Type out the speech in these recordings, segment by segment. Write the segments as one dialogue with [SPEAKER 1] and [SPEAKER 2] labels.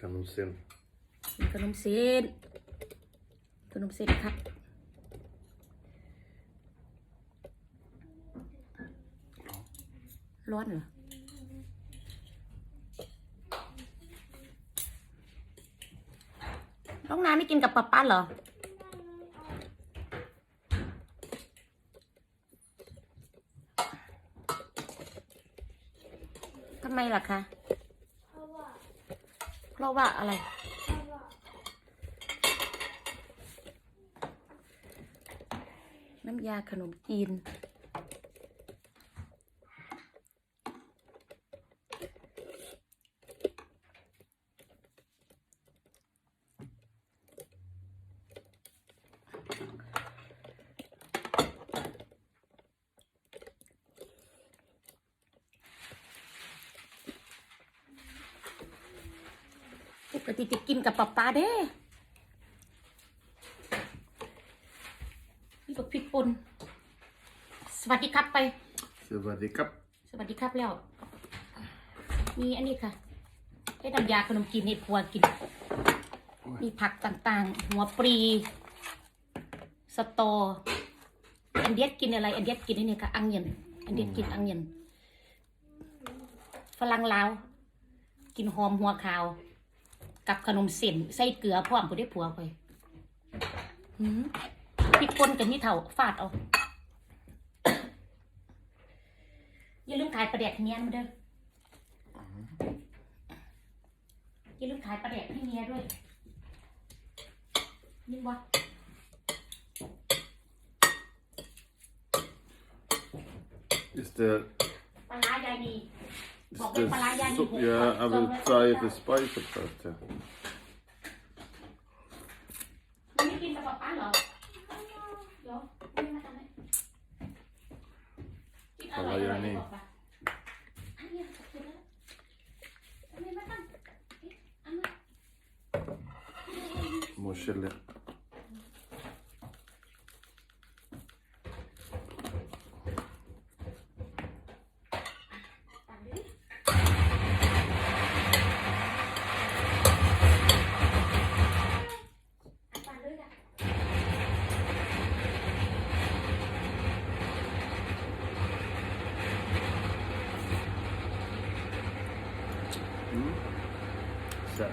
[SPEAKER 1] Kanonsen.
[SPEAKER 2] มีขนมเส้นขนมเส้นครับร้อนเหรอน้องน้ำไม่กินกับป๊าป๊าเหรอ ทำไมล่ะคะ
[SPEAKER 3] เพราะ
[SPEAKER 2] เพราะว่าอะไร น้ำยาขนมจีน ปกติจะกินกับป๊าป๊าเด้นี่กับพริกป่นสวัสดีครับไป
[SPEAKER 1] Sevadikap.
[SPEAKER 2] สวัสดีครับแล้ว มีอันนี้ค่ะให้น้ำยาขนมจีนให้พัวกิน มีผักต่างๆ หัวปรี สตอ อันเดียดกินอะไร อันเดียดกินนี่เนี่ยค่ะอังเยนอันเดียดกินอังเยนฝรั่งลาว กินหอมหัวขาว กับขนมเส้นใส่เกลือพร้อมผู้ได้ผัวไปหืมพริกป่นกับนี่เถ่าฟาดเอาอย่าลืมขายปลาแดกให้เมียมาเด้ออย่าลืมขายปลาแดกให้เมียด้วยยินบ่
[SPEAKER 1] Is the
[SPEAKER 2] ปลาร้ายายนี
[SPEAKER 1] is
[SPEAKER 2] บอก
[SPEAKER 1] the
[SPEAKER 2] เป็นปลาร้ายานี
[SPEAKER 1] so,
[SPEAKER 2] หก
[SPEAKER 1] yeah, I
[SPEAKER 2] ซอง
[SPEAKER 1] will
[SPEAKER 2] ละ
[SPEAKER 1] try
[SPEAKER 2] สิ
[SPEAKER 1] the
[SPEAKER 2] บ
[SPEAKER 1] spice of that. Yeah.
[SPEAKER 2] มันไม่กินกับป๊าป๊าเหรอเดี๋ยวไม่มาทำให้กินอร่อยอร่อยดีกว่าปะอันเนี้ยกินแล้วอันนี้มาตั้งเอ๊ะอันนั้น
[SPEAKER 1] More chili.
[SPEAKER 2] ตักดิตักเลยจ้ะ
[SPEAKER 1] Mm. So.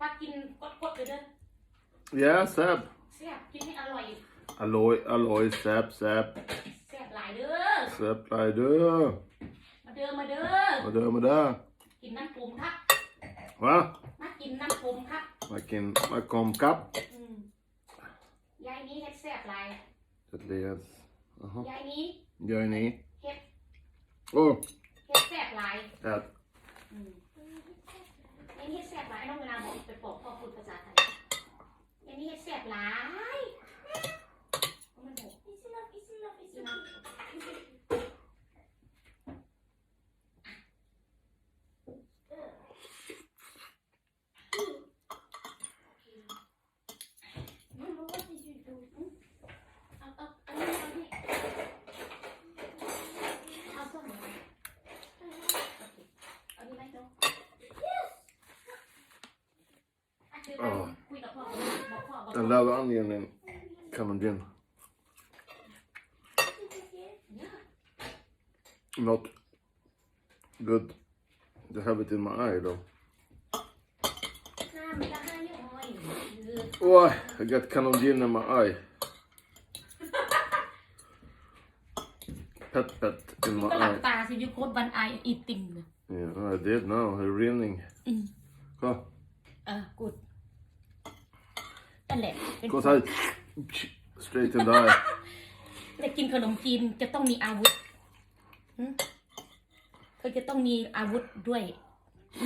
[SPEAKER 2] ป้ากินกดๆเลยเด้อ
[SPEAKER 1] Yeah, Seb.
[SPEAKER 2] แซ่บกินให้อร่อย
[SPEAKER 1] Alloy, alloy, Seb, Seb.
[SPEAKER 2] แซ่บหลายเด้อ
[SPEAKER 1] Seb, Leider.
[SPEAKER 2] มาเด้อ มาเด้อ
[SPEAKER 1] Vad är med det?
[SPEAKER 2] กินน้ำปรุงครับ
[SPEAKER 1] Va?
[SPEAKER 2] มากินน้ำปรุงครับ
[SPEAKER 1] Vilken, vad kom kapp?
[SPEAKER 2] อืมยายนี้เฮ็ดแซ่บหลาย
[SPEAKER 1] Det leds. Jaha.
[SPEAKER 2] ยายนี้
[SPEAKER 1] Gör ni?
[SPEAKER 2] เฮ็ด
[SPEAKER 1] Åh,
[SPEAKER 2] เฮ็ดแซ่บหลาย
[SPEAKER 1] ät.
[SPEAKER 2] อืมยายนี้เฮ็ดแซ่บหลายน้องเวลาบอกไปบอกพ่อพูดภาษาไทยยายนี้เฮ็ดแซ่บหลาย อ่ะเดี๋ยวไปคุยกับพ่อบอกพ่อบอกพ่อ
[SPEAKER 1] Den där anledningen kan man gin. Not good to have it in my eye though.
[SPEAKER 2] ห้ามจะให้อ้อยคือ
[SPEAKER 1] Oh, I got canon gin in my eye. Pet pet in
[SPEAKER 2] ก็
[SPEAKER 1] my
[SPEAKER 2] หลับ
[SPEAKER 1] eye.
[SPEAKER 2] ตาสิยูโคตวันไออีติงเลย
[SPEAKER 1] Yeah, I did now. It's raining.
[SPEAKER 2] Mm.
[SPEAKER 1] Kom,
[SPEAKER 2] เออกูด นั่นแหละเป็น
[SPEAKER 1] gå så här. Straight in the eye.
[SPEAKER 2] แต่กินขนมจีนจะต้องมีอาวุธหึเธอจะต้องมีอาวุธด้วย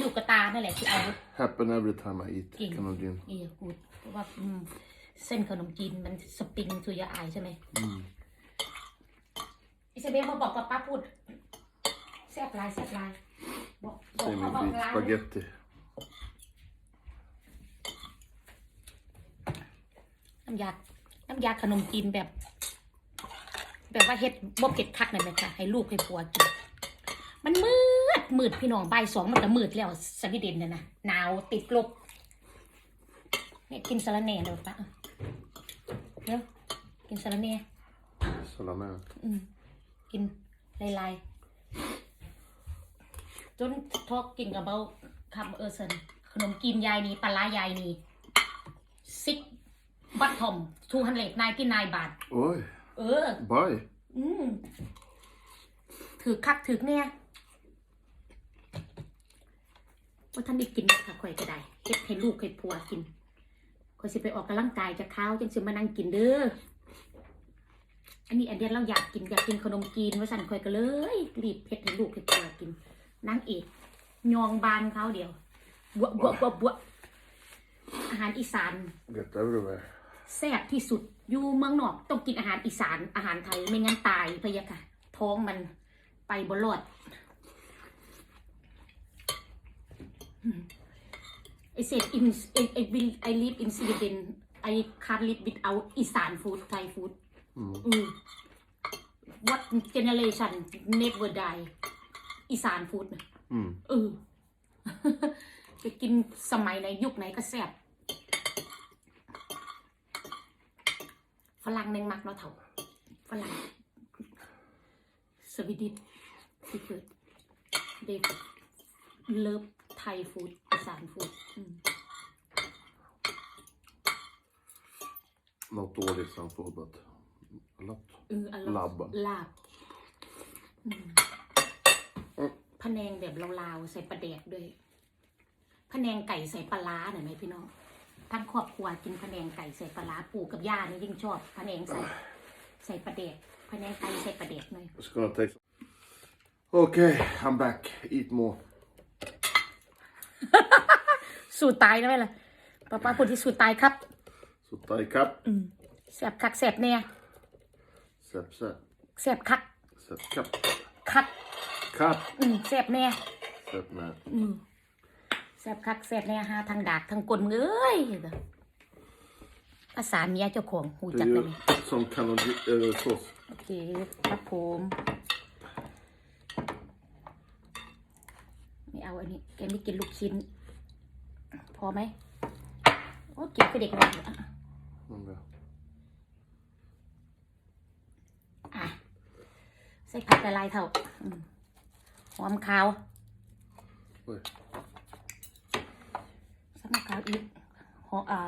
[SPEAKER 2] ลูกกระตานั่นแหละคืออาวุธ
[SPEAKER 1] Happen every time I eat
[SPEAKER 2] King.
[SPEAKER 1] canon gin.
[SPEAKER 2] เออกูดเพราะว่าอืมเส้นขนมจีนมันสปริงทูยาอายใช่ไหม
[SPEAKER 1] Mm.
[SPEAKER 2] อิซาเบลมาบอกกับป้าพูดแซ่บลายแซ่บลายบอกบอก
[SPEAKER 1] Same
[SPEAKER 2] เขาบอก
[SPEAKER 1] with
[SPEAKER 2] ร้าน
[SPEAKER 1] spaghetti.
[SPEAKER 2] น้ำยา น้ำยาขนมจีนแบบ แบบว่าเฮ็ดบ่เผ็ดคักนั่นไหมคะให้ลูกให้ผัวกิน มันมืดมืดพี่น้องบ่ายสองมันก็มืดแล้วสวีเดนน่ะนะหนาวติดลบเนี่ยกินสาระแหน่เดี๋ยวปะเดี๋ยวกินสาระแหน่
[SPEAKER 1] Salame.
[SPEAKER 2] อืมกินลายๆจนทอกกินกับเบาคำเออเซนขนมกินยายนี้ปลาร้ายายนี้ซิก บัตทอมทูฮันเลดนายที่นายบาท
[SPEAKER 1] Oj,
[SPEAKER 2] เออ
[SPEAKER 1] bye.
[SPEAKER 2] อืมถือคักถือเนี่ยว่าท่านได้กินค่ะข่อยก็ได้เฮ็ดให้ลูกให้ผัวกินข่อยสิไปออกกำลังกายจะข้าวจังสิมานั่งกินเด้อ อันนี้อันเดียนเราอยากกินอยากกินขนมจีนว่าสั่นข่อยก็เลย รีบเฮ็ดให้ลูกให้ผัวกินนางเอกยองบานเขาเดียวบวบวบวบวอาหารอีสาน
[SPEAKER 1] Get everywhere.
[SPEAKER 2] แซ่บที่สุดอยู่เมืองนอกต้องกินอาหารอีสานอาหารไทยไม่งั้นตายพะยะค่ะ ท้องมันไปบรอดไอเซตอินไอไอวิลไอลิฟอินสวีเดนไอคาร์ลิฟวิดเอาอีสานฟู้ดไทยฟู้ด
[SPEAKER 1] Mm.
[SPEAKER 2] อืม what generation never die อีสานฟู้ดน่ะ
[SPEAKER 1] Mm.
[SPEAKER 2] เออจะกินสมัยไหนยุคไหนก็แซ่บ รั่งแมงมักเนาะเถ่าฝรั่งสวีดิชที่เกิดเด็กเลิฟไทยฟู้ดอีสานฟู้ดอืม
[SPEAKER 1] Not dåligt som får, but a lot.
[SPEAKER 2] เอออร่อย
[SPEAKER 1] ลาบอะ
[SPEAKER 2] ลาบอืมพะแนงแบบลาวๆใส่ปลาแดกด้วยพะแนงไก่ใส่ปลาร้าหน่อยไหมพี่น้อง ทั้งครอบครัวกินพะแนงไก่ใส่ปลาร้าปู่กับย่านี่ยิ่งชอบพะแนงใส่ใส่ปลาแดกพะแนงไก่ใส่ปลาแดกหน่อย
[SPEAKER 1] It's gonna take. Okay, I'm back. Eat more.
[SPEAKER 2] สูตรตายนะไหมล่ะป้าป้าพูดที่สูตรตายครับ
[SPEAKER 1] Så ta ikapp.
[SPEAKER 2] อืมแสบคักแสบเนี่ย
[SPEAKER 1] Sepp, sepp.
[SPEAKER 2] แสบคัก
[SPEAKER 1] Sepp, kapp.
[SPEAKER 2] คัก
[SPEAKER 1] Kapp.
[SPEAKER 2] อืมแสบเนี่ย
[SPEAKER 1] Sepp med.
[SPEAKER 2] อืม แสบคักแสบเนี่ยหาทางดากทางกลมึงเอ้ยภาษาเมียเจ้าของหู
[SPEAKER 1] Det
[SPEAKER 2] จั
[SPEAKER 1] är
[SPEAKER 2] กเล
[SPEAKER 1] ju
[SPEAKER 2] ย
[SPEAKER 1] som kanonjisås.
[SPEAKER 2] โอเคครับผมไม่เอาอันนี้แกไม่กินลูกชิ้น พอไหมโอ้กินไปเด็กน้อยอยู่อะ
[SPEAKER 1] Mm, ja.
[SPEAKER 2] อะใส่ผักละลายเท่าอืมหอมขาว
[SPEAKER 1] Oj.
[SPEAKER 2] สำหรับขาวอีกหอมอ่า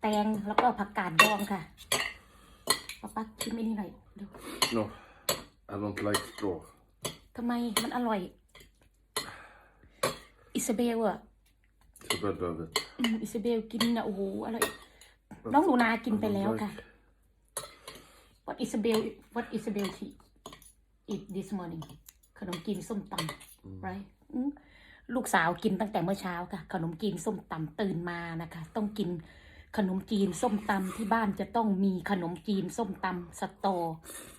[SPEAKER 2] แตงแล้วก็ผักกาดดองค่ะป้าปักชิมไอ้นี่หน่อยเดี๋ยว
[SPEAKER 1] No, I don't like straw.
[SPEAKER 2] ทำไมมันอร่อย อิซาเบลอะ
[SPEAKER 1] Så bad of it.
[SPEAKER 2] อืมอิซาเบลกินนะโอ้โหอร่อย น้องหนูนากินไปแล้วค่ะ What Isabel What Isabel she eat this morning ขนมจีนส้มตำ right อืม ลูกสาวกินตั้งแต่เมื่อเช้าค่ะ ขนมจีนส้มตำตื่นมานะคะ ต้องกินขนมจีนส้มตำที่บ้านจะต้องมีขนมจีนส้มตำสตอ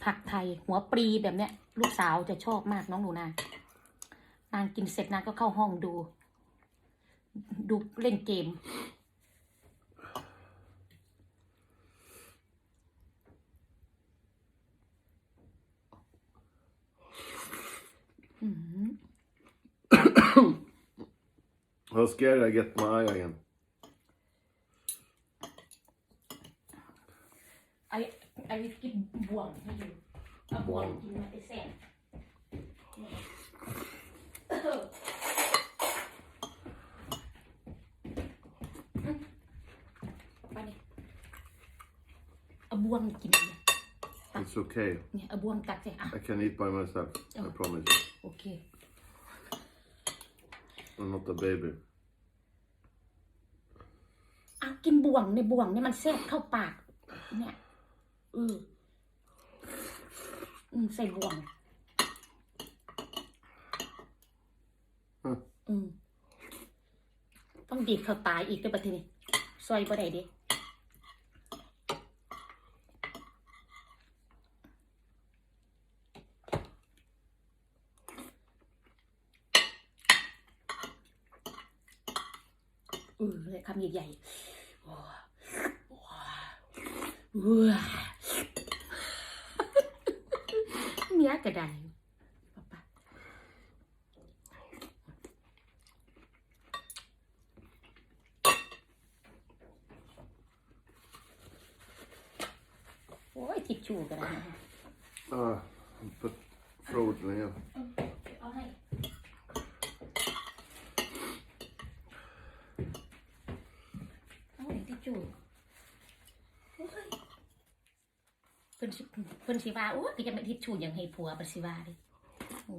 [SPEAKER 2] ผักไทย หัวปรีแบบเนี้ย ลูกสาวจะชอบมากน้องหนูนานางกินเสร็จนางก็เข้าห้องดู ดูเล่นเกม อืม
[SPEAKER 1] How scared I get my eye again.
[SPEAKER 2] ไอ้ไอ้กินบ่วงให้ดูเอาบ่วงกิน มาไอ้แซ่บไปนี่เอาบ่วงกินเนี่ย
[SPEAKER 1] It's okay.
[SPEAKER 2] เนี่ยเอาบ่วงตักใส่อะ
[SPEAKER 1] I can eat by myself. I
[SPEAKER 2] Oh.
[SPEAKER 1] promise you.
[SPEAKER 2] โอเค
[SPEAKER 1] I'm not a baby.
[SPEAKER 2] อะกินบ่วงในบ่วงเนี่ยมันแซ่บเข้าปาก เนี่ยอืออืมใส่บ่วง
[SPEAKER 1] อืม
[SPEAKER 2] อืมต้องดีดเข้าตายอีกได้ปะทีนี้ซอยบ่ได้เดิอือเลยคำใหญ่ๆโอ้โอ้ว้า เมียกระไดป๊าป๊าโอ้ยทิชชู่กระไดนะ
[SPEAKER 1] Ah, put frozen igen.
[SPEAKER 2] เอาให้เอาไหนทิชชู่โอ้ยเพิ่น สิเพิ่นสิว่าโอ้ก็จะไม่ทิชชู่อย่างให้ผัวเพิ่นสิว่าดิโอ้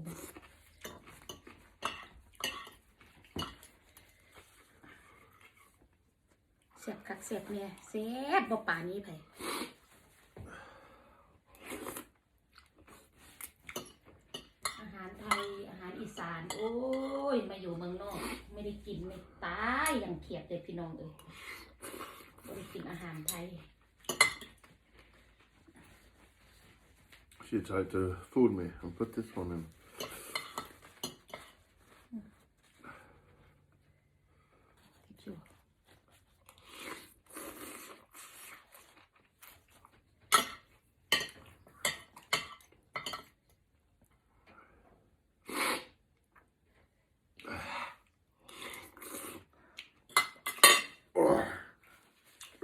[SPEAKER 2] เสียบคักเสียบเนี่ยเสียบบ่ป่านนี้ไผอาหารไทยอาหารอีสาน โอ้ย มาอยู่เมืองนอก ไม่ได้กินไม่ตายอย่างเขียดเลยพี่น้องเอ้ยไม่ได้กินอาหารไทย
[SPEAKER 1] She tried to fool me and put this one in.
[SPEAKER 2] ทิชชู่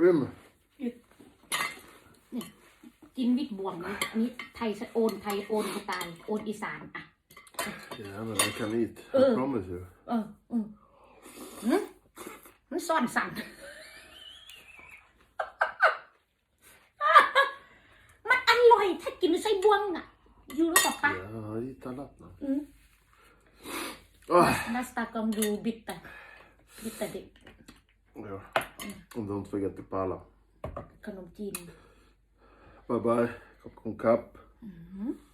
[SPEAKER 1] Rim!
[SPEAKER 2] กินวิตบวงนี่อันนี้ไ ทยโอนไทยโอนสไตล์โอนอีสานอะ
[SPEAKER 1] Yeah, but I can eat.
[SPEAKER 2] Uh.
[SPEAKER 1] I promise you.
[SPEAKER 2] เอออืมหึมันซ่อนสั่น มันอร่อยถ้ากินไส้บวงอะ อยู่รู้จักปะ
[SPEAKER 1] Ja, jag har hit annat nu.
[SPEAKER 2] อืม
[SPEAKER 1] Ah,
[SPEAKER 2] นาสตากอมดูบิตตะบิตตะเด็ก
[SPEAKER 1] ja. And don't forget the pala.
[SPEAKER 2] ขนมจีน
[SPEAKER 1] Bye bye. Kopp kom kapp. 嗯。